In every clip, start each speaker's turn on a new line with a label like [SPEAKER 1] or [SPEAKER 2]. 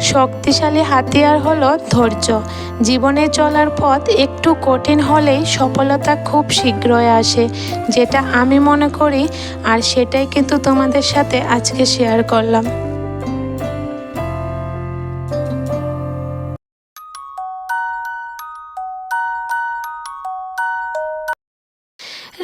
[SPEAKER 1] শক্তিশালী হাতিয়ার হলো ধৈর্য। জীবনে চলার পথ একটু কঠিন হলেই সফলতা খুব শীঘ্রই আসে, যেটা আমি মনে করি, আর সেটাই কিন্তু তোমাদের সাথে আজকে শেয়ার করলাম।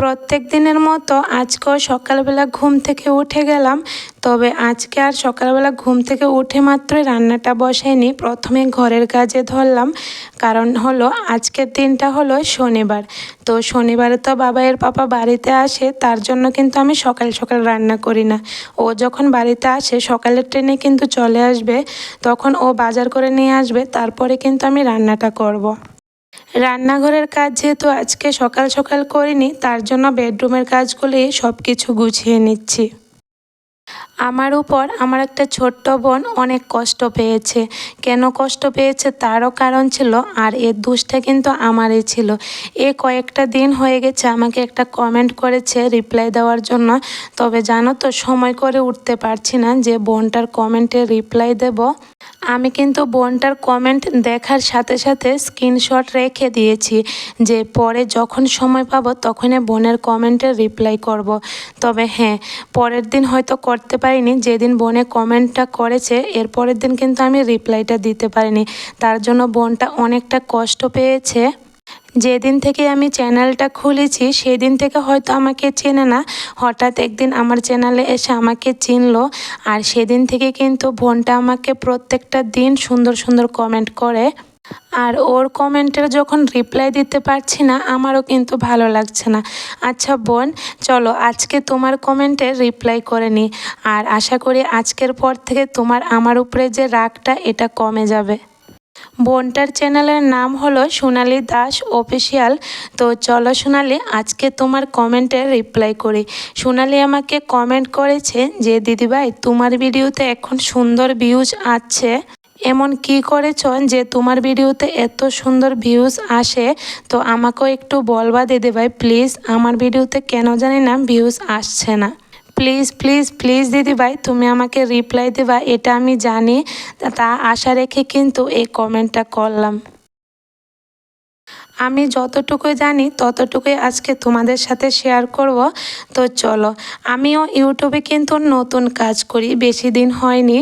[SPEAKER 1] প্রত্যেক দিনের মতো আজকেও সকালবেলা ঘুম থেকে উঠে গেলাম, তবে আজকে আর সকালবেলা ঘুম থেকে উঠে মাত্রই রান্নাটা বসাইনি। প্রথমে ঘরের কাজে ধরলাম, কারণ হলো আজকের দিনটা হলো শনিবার। তো শনিবারে তো বাবাইয়ের পাপা বাড়িতে আসে, তার জন্য কিন্তু আমি সকাল সকাল রান্না করি না। ও যখন বাড়িতে আসে, সকালের ট্রেনে কিন্তু চলে আসবে, তখন ও বাজার করে নিয়ে আসবে, তারপরে কিন্তু আমি রান্নাটা করব। রান্নাঘরের কাজ যেহেতু আজকে সকাল সকাল করিনি, তার জন্য বেডরুমের কাজগুলি সব কিছু গুছিয়ে নিচ্ছি। আমার উপর আমার একটা ছোট্ট বোন অনেক কষ্ট পেয়েছে। কেন কষ্ট পেয়েছে? তারও কারণ ছিল, আর এর দোষটা কিন্তু আমারই ছিল। এ কয়েকটা দিন হয়ে গেছে, আমাকে একটা কমেন্ট করেছে রিপ্লাই দেওয়ার জন্য। তবে জানো তো, সময় করে উঠতে পারছি না যে বোনটার কমেন্টে রিপ্লাই দেব। আমি কিন্তু বোনটার কমেন্ট দেখার সাথে সাথে স্ক্রিনশট রেখে দিয়েছি যে পরে যখন সময় পাবো, তখনই বোনের কমেন্টে রিপ্লাই করব। তবে হ্যাঁ পরের দিন হয়তো করতে পারিনি যেদিন বোনে কমেন্টটা করেছে এর পরের দিন কিন্তু আমি রিপ্লাইটা দিতে পারিনি। তার জন্য বোনটা অনেকটা কষ্ট পেয়েছে। যেদিন থেকে আমি চ্যানেলটা খুলেছি, সেদিন থেকে হয়তো আমাকে চেনে না। হঠাৎ একদিন আমার চ্যানেলে এসে আমাকে চিনলো। আর সেদিন থেকে কিন্তু বোনটা আমাকে প্রত্যেকটা দিন সুন্দর সুন্দর কমেন্ট করে। আর ওর কমেন্টের যখন রিপ্লাই দিতে পারছি না, আমারও কিন্তু ভালো লাগছে না। আচ্ছা বোন, চলো আজকে তোমার কমেন্টে রিপ্লাই করে নিই আর আশা করি আজকের পর থেকে তোমার আমার উপরে যে রাগটা, এটা কমে যাবে। বোনটার চ্যানেলের নাম হলো সোনালি দাস অফিসিয়াল তো চলো সোনালি, আজকে তোমার কমেন্টে রিপ্লাই করি। সোনালি আমাকে কমেন্ট করেছে যে, দিদিভাই, তোমার ভিডিওতে এখন সুন্দর ভিউজ আছে। এমন কি করেছ যে তোমার ভিডিওতে এত সুন্দর ভিউজ আসে? তো আমাকেও একটু বলবা দিদিভাই প্লিজ আমার ভিডিওতে কেন জানি না ভিউজ আসছে না। প্লিজ প্লিজ প্লিজ দিদি ভাই, তুমি আমাকে রিপ্লাই দেবা, এটা আমি জানি। তা আশা রেখে কিন্তু এই কমেন্টটা করলাম। আমি যতটুকু জানি, ততটুকুই আজকে তোমাদের সাথে শেয়ার করব। তো চলো, আমিও ইউটিউবে কিন্তু নতুন কাজ করি, বেশি দিন হয়নি।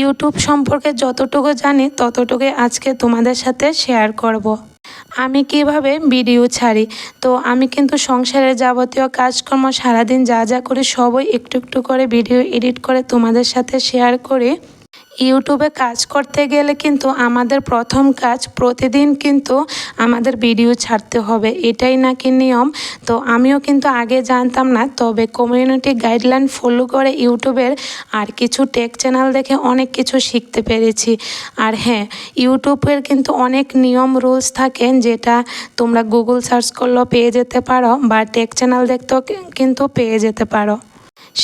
[SPEAKER 1] ইউটিউব সম্পর্কে যতটুকু জানি, ততটুকুই আজকে তোমাদের সাথে শেয়ার করব। আমি কীভাবে ভিডিও ছাড়ি? তো আমি কিন্তু সংসারের যাবতীয় কাজকর্ম সারাদিন যা যা করি, সবই একটু একটু করে ভিডিও এডিট করে তোমাদের সাথে শেয়ার করি। ইউটিউবে কাজ করতে গেলে কিন্তু আমাদের প্রথম কাজ প্রতিদিন কিন্তু আমাদের ভিডিও ছাড়তে হবে। এটাই নাকি নিয়ম। তো আমিও কিন্তু আগে জানতাম না, তবে কমিউনিটি গাইডলাইন ফলো করে ইউটিউবের আর কিছু টেক চ্যানেল দেখে অনেক কিছু শিখতে পেরেছি। আর হ্যাঁ ইউটিউবের কিন্তু অনেক নিয়ম রুলস থাকেন যেটা তোমরা গুগল সার্চ করলেও পেয়ে যেতে পারো বা টেক চ্যানেল দেখতেও কিন্তু পেয়ে যেতে পারো।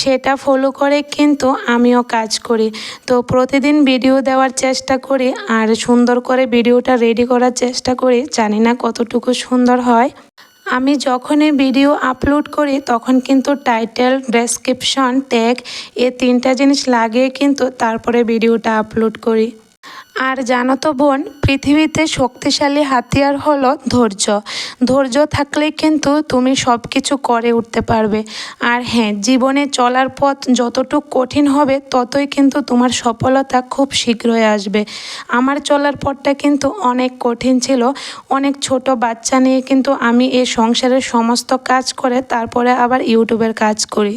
[SPEAKER 1] সেটা ফলো করে কিন্তু আমিও কাজ করি। তো প্রতিদিন ভিডিও দেওয়ার চেষ্টা করি আর সুন্দর করে ভিডিওটা রেডি করার চেষ্টা করি, জানি না কতটুকু সুন্দর হয়। আমি যখনই ভিডিও আপলোড করি, তখন কিন্তু টাইটেল ডেসক্রিপশন ট্যাগ এ তিনটা জিনিস লাগিয়ে কিন্তু তারপরে ভিডিওটা আপলোড করি। আর জানো তো বোন, পৃথিবীতে শক্তিশালী হাতিয়ার হলো ধৈর্য। ধৈর্য থাকলে কিন্তু তুমি সব কিছু করে উঠতে পারবে। আর হ্যাঁ জীবনে চলার পথ যতটুকু কঠিন হবে, ততই কিন্তু তোমার সফলতা খুব শীঘ্রই আসবে। আমার চলার পথটা কিন্তু অনেক কঠিন ছিল। অনেক ছোট বাচ্চা নিয়ে কিন্তু আমি এই সংসারের সমস্ত কাজ করে তারপরে আবার ইউটিউবের কাজ করি।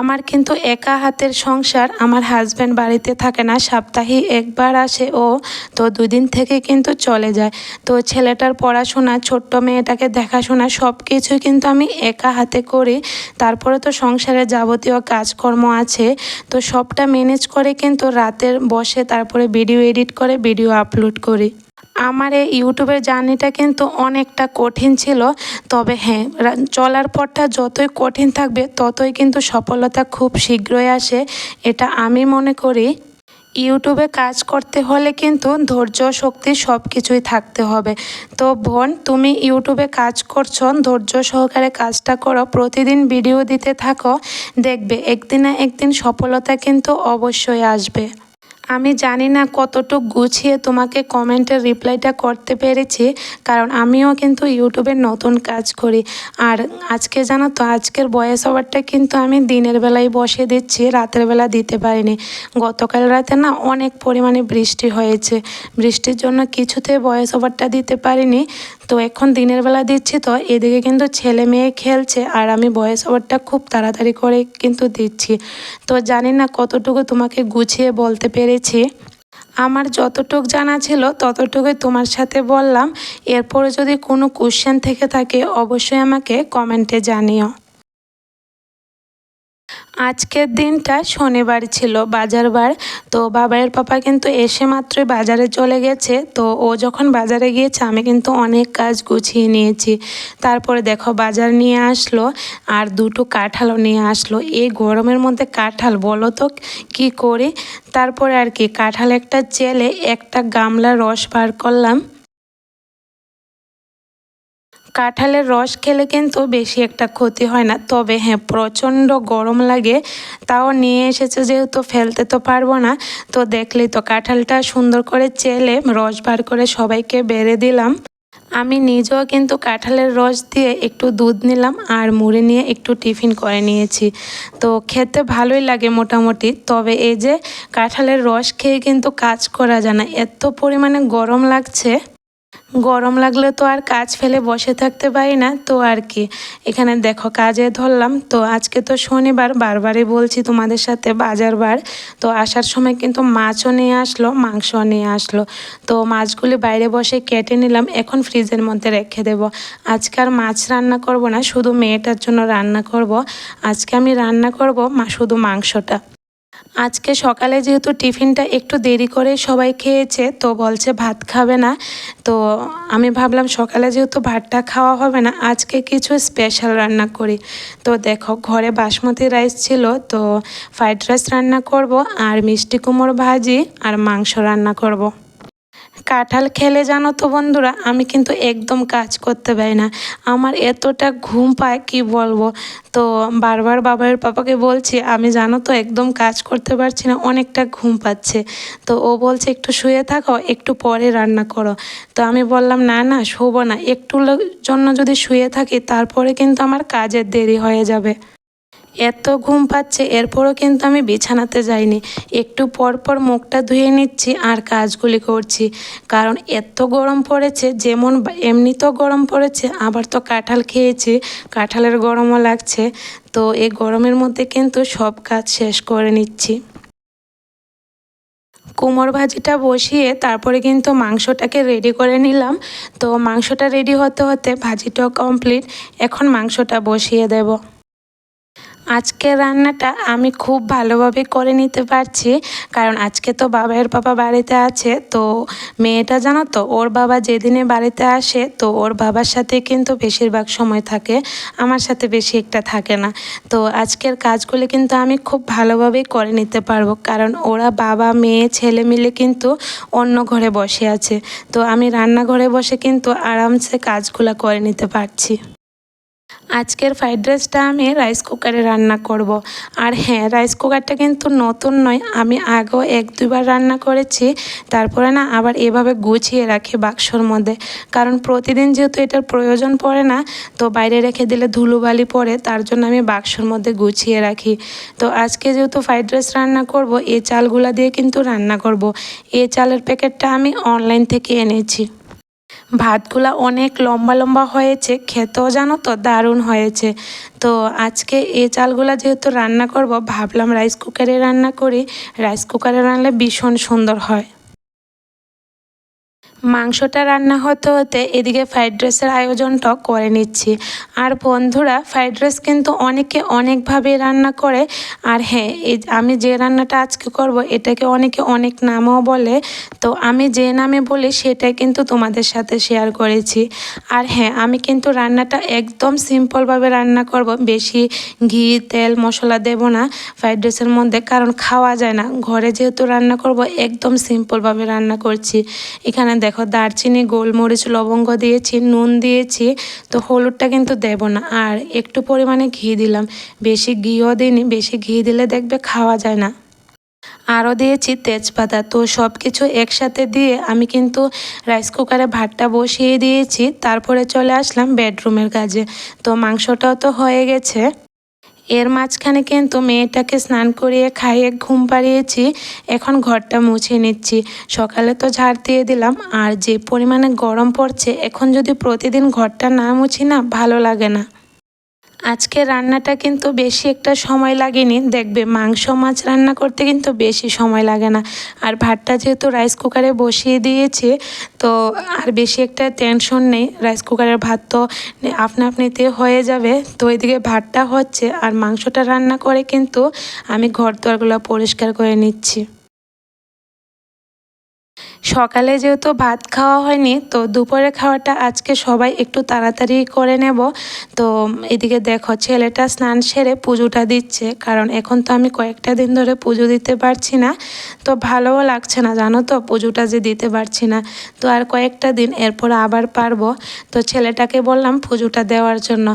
[SPEAKER 1] আমার কিন্তু একা হাতের সংসার আমার হাজব্যান্ড বাড়িতে থাকে না সপ্তাহে একবার আসে ও তো দুদিন থেকে কিন্তু চলে যায়। তো ছেলেটার পড়াশোনা, ছোট্ট মেয়েটাকে দেখাশোনা সব কিছুই কিন্তু আমি একা হাতে করি। তারপরে তো সংসারে যাবতীয় কাজকর্ম আছে, তো সবটা ম্যানেজ করে কিন্তু রাতের বসে তারপরে ভিডিও এডিট করে ভিডিও আপলোড করি। আমার এই ইউটিউবের জার্নিটা কিন্তু অনেকটা কঠিন ছিল। তবে হ্যাঁ চলার পথটা যতই কঠিন থাকবে, ততই কিন্তু সফলতা খুব শীঘ্রই আসে, এটা আমি মনে করি। ইউটিউবে কাজ করতে হলে কিন্তু ধৈর্য, শক্তি সব কিছুই থাকতে হবে। তো বোন, তুমি ইউটিউবে কাজ করছ, ধৈর্য সহকারে কাজটা করো, প্রতিদিন ভিডিও দিতে থাকো, দেখবে একদিন না একদিন সফলতা কিন্তু অবশ্যই আসবে। আমি জানি না কতটুক গুছিয়ে তোমাকে কমেন্টের রিপ্লাইটা করতে পেরেছি, কারণ আমিও কিন্তু ইউটিউবে নতুন কাজ করি। আর আজকে জানো তো, আজকের ভয়েস ওভারটা কিন্তু আমি দিনের বেলায় বসে দিচ্ছি, রাতের বেলা দিতে পারিনি। গতকাল রাতে না অনেক পরিমাণে বৃষ্টি হয়েছে। বৃষ্টির জন্য কিছুতে ভয়েস ওভারটা দিতে পারিনি। তো এখন দিনের বেলা দিচ্ছি তো, এদিকে কিন্তু ছেলে মেয়ে খেলছে আর আমি ভয়েস ওভারটা খুব তাড়াতাড়ি করে কিন্তু দিচ্ছি। তো জানি না কতটুকু তোমাকে গুছিয়ে বলতে পেরেছি। আমার যতটুক জানা ছিল ততটুকুই তোমার সাথে বললাম। এরপরে যদি কোনো কোশ্চেন থেকে থাকে অবশ্যই আমাকে কমেন্টে জানিও। আজকের দিনটা শনিবার ছিল, বাজার বার। তো বাবাইয়ের পাপা কিন্তু এসে মাত্রই বাজারে চলে গেছে। তো ও যখন বাজারে গিয়েছে, আমি কিন্তু অনেক কাজ গুছিয়ে নিয়েছি। তারপরে দেখো বাজার নিয়ে আসলো, আর দুটো কাঁঠালও নিয়ে আসলো। এই গরমের মধ্যে কাঁঠাল, বলো তো কী করি? তারপরে আর কি, কাঁঠাল একটা চেলে একটা গামলা রস বার করলাম। কাঁঠালের রস খেলে কিন্তু বেশি একটা ক্ষতি হয় না। তবে হ্যাঁ প্রচণ্ড গরম লাগে, তাও নিয়ে এসেছে যেহেতু ফেলতে তো পারব না। তো দেখলেই তো কাঁঠালটা সুন্দর করে চেলে রস বার করে সবাইকে বেড়ে দিলাম। আমি নিজেও কিন্তু কাঁঠালের রস দিয়ে একটু দুধ নিলাম আর মুড়ি নিয়ে একটু টিফিন করে নিয়েছি। তো খেতে ভালোই লাগে মোটামুটি, তবে এই যে কাঁঠালের রস খেয়ে কিন্তু কাজ করা যায় না। এত পরিমাণে গরম লাগছে। গরম লাগলে তো আর কাজ ফেলে বসে থাকতে পারি না, তো আর কি। এখানে দেখো কাজে ধরলাম, তো আজকে তো শনিবার, বারবারই বলছি তোমাদের সাথে বাজার বার তো আসার সময় কিন্তু মাছও নিয়ে আসলো, মাংসও নিয়ে আসলো। তো মাছগুলি বাইরে বসে কেটে নিলাম, এখন ফ্রিজের মধ্যে রেখে দেব। আজকে আর মাছ রান্না করব না, শুধু মেয়েটার জন্য রান্না করব। আজকে আমি রান্না করব মা শুধু মাংসটা। আজকে সকালে যেহেতু টিফিনটা একটু দেরি করে সবাই খেয়েছে, তো বলছে ভাত খাবে না তো আমি ভাবলাম সকালে যেহেতু ভাতটা খাওয়া হবে না, আজকে কিছু স্পেশাল রান্না করি তো দেখো, ঘরে বাসমতি রাইস ছিল, তো ফ্রাইড রাইস রান্না করব, আর মিষ্টি কুমড়ো ভাজি, আর মাংস রান্না করব। কাঁঠাল খেলে জানো তো বন্ধুরা, আমি কিন্তু একদম কাজ করতে পারি না। আমার এতটা ঘুম পায়, কি বলব? তো বারবার বাবার পাপাকে বলছি, আমি জানো তো একদম কাজ করতে পারছি না, অনেকটা ঘুম পাচ্ছে। তো ও বলছে, একটু শুয়ে থাকো, একটু পরে রান্না করো। তো আমি বললাম, না না, শোবো না একটু জন্য যদি শুয়ে থাকি, তারপরে কিন্তু আমার কাজের দেরি হয়ে যাবে। এত ঘুম পাচ্ছে, এরপরও কিন্তু আমি বিছানাতে যাইনি। একটু পর পর মুখটা ধুয়ে নিচ্ছি আর কাজগুলি করছি। কারণ এত গরম পড়েছে, যেমন এমনিতেও গরম পড়েছে, আবার তো কাঁঠাল খেয়েছি, কাঁঠালের গরমও লাগছে। তো এই গরমের মধ্যে কিন্তু সব কাজ শেষ করে নিচ্ছি। কুমড় ভাজিটা বসিয়ে তারপরে কিন্তু মাংসটাকে রেডি করে নিলাম। তো মাংসটা রেডি হতে হতে ভাজিটাও কমপ্লিট এখন মাংসটা বসিয়ে দেবো। আজকের রান্নাটা আমি খুব ভালোভাবে করে নিতে পারছি, কারণ আজকে তো বাবার বাবা বাড়িতে আছে, তো মেয়েটা জানো তো, ওর বাবা যেদিনে বাড়িতে আসে, তো ওর বাবার সাথে কিন্তু বেশিরভাগ সময় থাকে, আমার সাথে বেশি একটা থাকে না। তো আজকের কাজগুলি কিন্তু আমি খুব ভালোভাবেই করে নিতে পারব, কারণ ওরা বাবা, মেয়ে, ছেলে মিলে কিন্তু অন্য ঘরে বসে আছে। তো আমি রান্নাঘরে বসে কিন্তু আরামসে কাজগুলো করে নিতে পারছি। আজকের ফ্রাইড রাইসটা আমি রাইস কুকারে রান্না করব। আর হ্যাঁ রাইস কুকারটা কিন্তু নতুন নয়, আমি আগেও এক দুবার রান্না করেছি, তারপরে না আবার এভাবে গুছিয়ে রাখি বাক্সর মধ্যে কারণ প্রতিদিন যেহেতু এটার প্রয়োজন পড়ে না, তো বাইরে রেখে দিলে ধুলোবালি পড়ে, তার জন্য আমি বাক্সর মধ্যে গুছিয়ে রাখি তো আজকে যেহেতু ফ্রাইড রাইস রান্না করব, এই চালগুলা দিয়ে কিন্তু রান্না করব। এই চালের প্যাকেটটা আমি অনলাইন থেকে এনেছি ভাতগুলা অনেক লম্বা লম্বা হয়েছে, খেতেও জানো তো দারুণ হয়েছে। তো আজকে এ চালগুলা যেহেতু রান্না করব, ভাবলাম রাইস কুকারে রান্না করি। রাইস কুকারে রান্নালে ভীষণ সুন্দর হয়। মাংসটা রান্না হতে হতে এদিকে ফ্রাইড রাইসের আয়োজনটা করে নিচ্ছি। আর বন্ধুরা, ফ্রাইড রাইস কিন্তু অনেকে অনেকভাবে রান্না করে। আর হ্যাঁ এই আমি যে রান্নাটা আজকে করব, এটাকে অনেকে অনেক নামও বলে। তো আমি যে নামে বলি, সেটাই কিন্তু তোমাদের সাথে শেয়ার করেছি। আর হ্যাঁ আমি কিন্তু রান্নাটা একদম সিম্পলভাবে রান্না করব। বেশি ঘি, তেল, মশলা দেব না ফ্রাইড রাইসের মধ্যে, কারণ খাওয়া যায় না। ঘরে যেহেতু রান্না করব, একদম সিম্পলভাবে রান্না করছি। এখানে দেখো দারচিনি, গোলমরিচ, লবঙ্গ দিয়েছি, নুন দিয়েছি, তো হলুদটা কিন্তু দেব না। আর একটু পরিমাণে ঘি দিলাম। বেশি ঘিও দিইনি, বেশি ঘি দিলে দেখবে খাওয়া যায় না। আরও দিয়েছি তেজপাতা। তো সব কিছু একসাথে দিয়ে আমি কিন্তু রাইস কুকারে ভাতটা বসিয়ে দিয়েছি। তারপরে চলে আসলাম বেডরুমের কাজে। তো মাংসটাও তো হয়ে গেছে। এর মাঝখানে কিন্তু মেয়েটাকে স্নান করিয়ে খাইয়ে ঘুম পাড়িয়েছি, এখন ঘরটা মুছে নিচ্ছি। সকালে তো ঝাড় দিয়ে দিলাম, আর যে পরিমাণে গরম পড়ছে, এখন যদি প্রতিদিন ঘরটা না মুছি না, ভালো লাগে না। আজকে রান্নাটা কিন্তু বেশি একটা সময় লাগেনি। দেখবে মাংস, মাছ রান্না করতে কিন্তু বেশি সময় লাগে না। আর ভাতটা যেহেতু রাইস কুকারে বসিয়ে দিয়েছে, তো আর বেশি একটা টেনশন নেই। রাইস কুকারের ভাত তো আপনা আপনিতে হয়ে যাবে। তো এদিকে ভাতটা হচ্ছে আর মাংসটা রান্না করে কিন্তু আমি ঘর দোয়ারগুলো পরিষ্কার করে নিচ্ছি। সকালে যেহেতু ভাত খাওয়া হয়নি, তো দুপুরে খাওয়াটা আজকে সবাই একটু তাড়াতাড়ি করে নেব। তো এদিকে দেখো, ছেলেটা স্নান সেরে পুজোটা দিচ্ছে, কারণ এখন তো আমি কয়েকটা দিন ধরে পুজো দিতে পারছি না। তো ভালোও লাগছে না, জানো তো, পুজোটা যে দিতে পারছি না। তো আর কয়েকটা দিন এরপর আবার পারব। তো ছেলেটাকে বললাম পুজোটা দেওয়ার জন্য।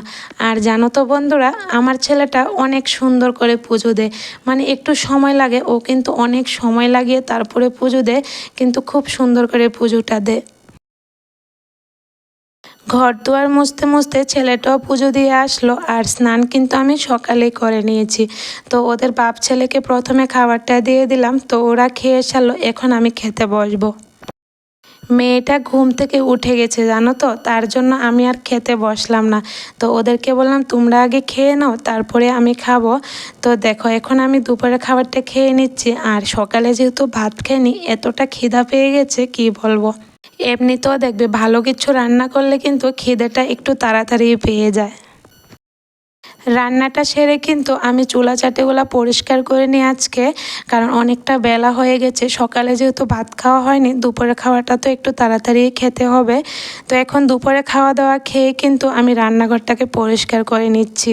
[SPEAKER 1] আর জানো তো বন্ধুরা, আমার ছেলেটা অনেক সুন্দর করে পুজো দেয়। মানে একটু সময় লাগে, ও কিন্তু অনেক সময় লাগিয়ে তারপরে পুজো দেয়। কিন্তু খুব সুন্দর করে পুজোটা দে। ঘর দুয়ার মুছতে মুছতে ছেলেটাও পুজো দিয়ে আসলো, আর স্নান কিন্তু আমি সকালেই করে নিয়েছি। তো ওদের বাপ ছেলেকে প্রথমে খাবারটা দিয়ে দিলাম, তো ওরা খেয়ে সারলো, এখন আমি খেতে বসবো। মেয়েটা ঘুম থেকে উঠে গেছে, জানো তো? তার জন্য আমি আর খেতে বসলাম না। তো ওদেরকে বললাম, তোমরা আগে খেয়ে নাও, তারপরে আমি খাব। তো দেখো, এখন আমি দুপুরে খাবারটা খেয়ে নিচ্ছি। আর সকালে যেহেতু ভাত খেয়ে এতটা খিদা পেয়ে গেছে, কি বলব? এমনিতেও দেখবে ভালো কিছু রান্না করলে কিন্তু খিদেটা একটু তাড়াতাড়ি পেয়ে যায়। রান্নাটা সেরে কিন্তু আমি চুলা চাটেগুলা পরিষ্কার করে নিই আজকে, কারণ অনেকটা বেলা হয়ে গেছে। সকালে যেহেতু ভাত খাওয়া হয়নি দুপুরে খাওয়াটা তো একটু তাড়াতাড়ি খেতে হবে। তো এখন দুপুরে খাওয়া দাওয়া খেয়ে কিন্তু আমি রান্নাঘরটাকে পরিষ্কার করে নিচ্ছি।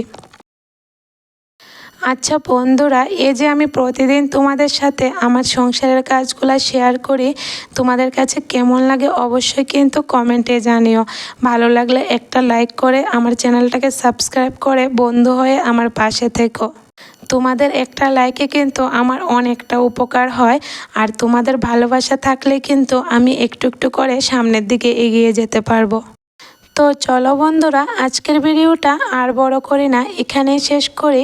[SPEAKER 1] আচ্ছা বন্ধুরা, এ যে আমি প্রতিদিন তোমাদের সাথে আমার সংসারের কাজগুলো শেয়ার করি, তোমাদের কাছে কেমন লাগে অবশ্যই কিন্তু কমেন্টে জানিও। ভালো লাগলে একটা লাইক করে আমার চ্যানেলটাকে সাবস্ক্রাইব করে বন্ধু হয়ে আমার পাশে থেকো। তোমাদের একটা লাইকে কিন্তু আমার অনেকটা উপকার হয়, আর তোমাদের ভালোবাসা থাকলে কিন্তু আমি একটু একটু করে সামনের দিকে এগিয়ে যেতে পারব। তো চলো বন্ধুরা, আজকের ভিডিওটা আর বড় করি না, এখানেই শেষ করে।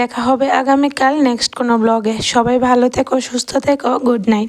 [SPEAKER 1] দেখা হবে আগামীকাল নেক্সট কোনো ব্লগে সবাই ভালো থেকো, সুস্থ থেকো গুড নাইট